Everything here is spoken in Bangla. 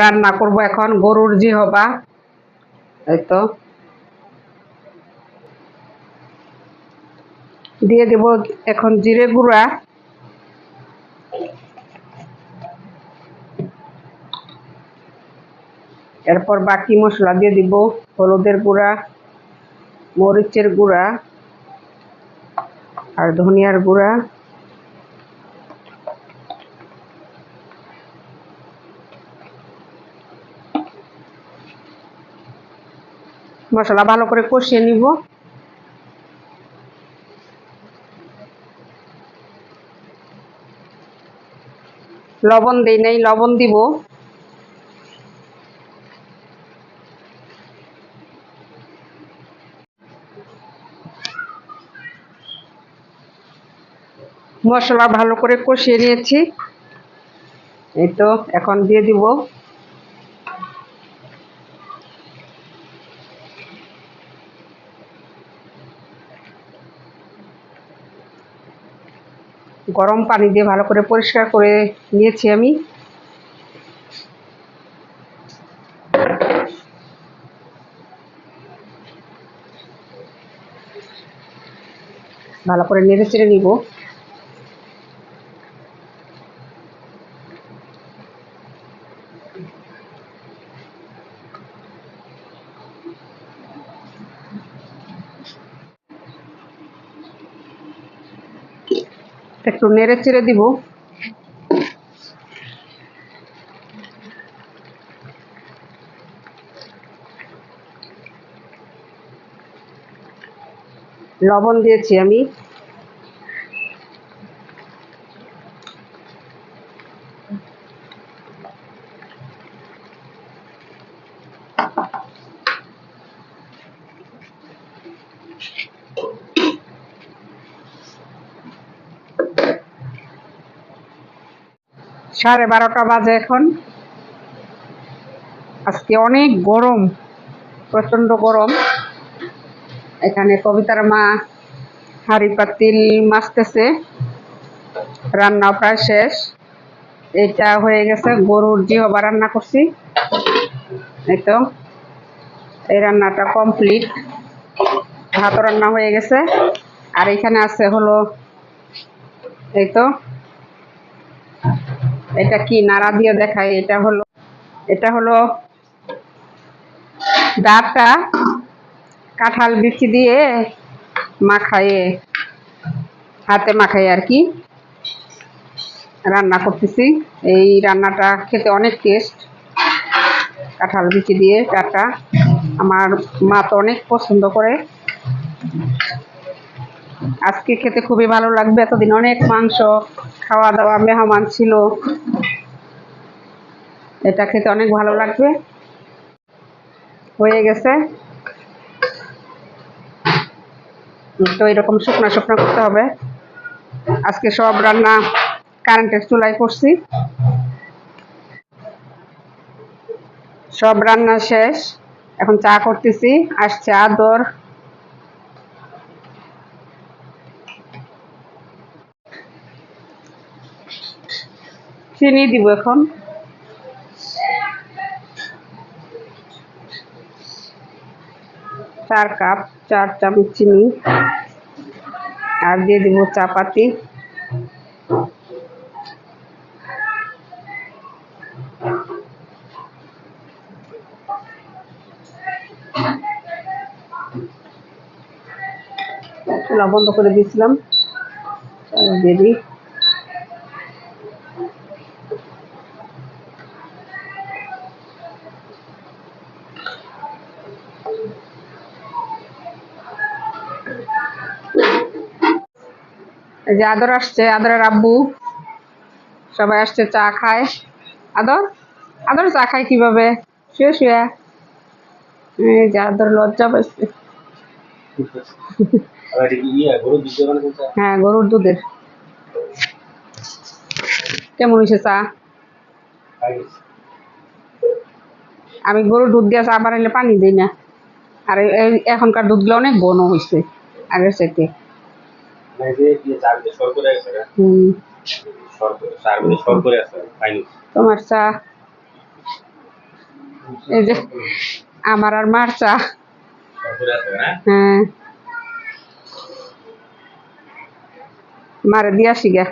রান্না করব এখন, গরুর জি হবা এই তো। দিয়ে দেব এখন জিরে গুঁড়া। এরপর বাকি মশলা দিয়ে দিব হলুদের গুঁড়া, মরিচের গুঁড়া আর ধনিয়ার গুঁড়া। মশলা ভালো করে কষিয়ে নিব। লবণ দেই নাই, লবণ দিব। মশলা ভালো করে কষিয়ে নিয়েছি। এই তো, এখন দিয়ে দিব। গরম পানি দিয়ে ভালো করে পরিষ্কার করে নিয়েছি আমি। ভালো করে নেড়ে চেড়ে নিব। একটু নেড়ে চেড়ে দিব। লবণ দিয়েছি আমি। সাড়ে বারোটা বাজে এখন। আজকে অনেক গরম, প্রচণ্ড গরম। এখানে কবিতার মা হাঁড়ি পাতিল মাছতেছে রান্না প্রায় শেষ। এটা হয়ে গেছে গরুর জিহবা রান্না করছি। এই তো, এই রান্নাটা কমপ্লিট। ভাত রান্না হয়ে গেছে। আর এখানে আছে হলো, এই তো এটা কি নাড়া দিয়ে দেখায় এটা হলো এটা হলো ডাবটা কাঁঠাল বিচি দিয়ে মাখায়ে, হাতে মাখাই আর কি। রান্না করতেছি। এই রান্নাটা খেতে অনেক টেস্ট কাঁঠাল বিচি দিয়ে ডাবটা আমার মা তো অনেক পছন্দ করে। আজকে খেতে খুবই ভালো লাগবে। এতদিন অনেক মাংস খাওয়া দাওয়া মেহমান ছিল। এটা খেতে অনেক ভালো লাগবে। হয়ে গেছে। তো এরকম শুকনো শুকনো করতে হবে। আজকে সব রান্না কারেন্টের চুলায় করছি। সব রান্না শেষ। এখন চা করতেছি। আসছে আদর। চিনি দিব এখন। চার কাপ, চার চামচ চিনি। আর দিয়ে দিব চা পাতি চুলা বন্ধ করে দিয়েছিলাম। দিয়ে দিই। যে আদর আসছে, আদরের আব্বু। সবাই আসছে, চা খায়। আদর? আদর চা খায় কীভাবে? শুয়ে শুয়ে। যে আদর লজ্জা পাইছে? হ্যাঁ গরুর দুধের। কেমন হয়েছে চা? আমি গরুর দুধ দিয়ে চা বানাইলে পানি দিই না। আর এখনকার দুধগুলো অনেক ঘন হয়েছে আগের চাইতে। তোমার চা। এই যে আমার আর মার চা। হ্যাঁ। মারে দিয়ে আসি গা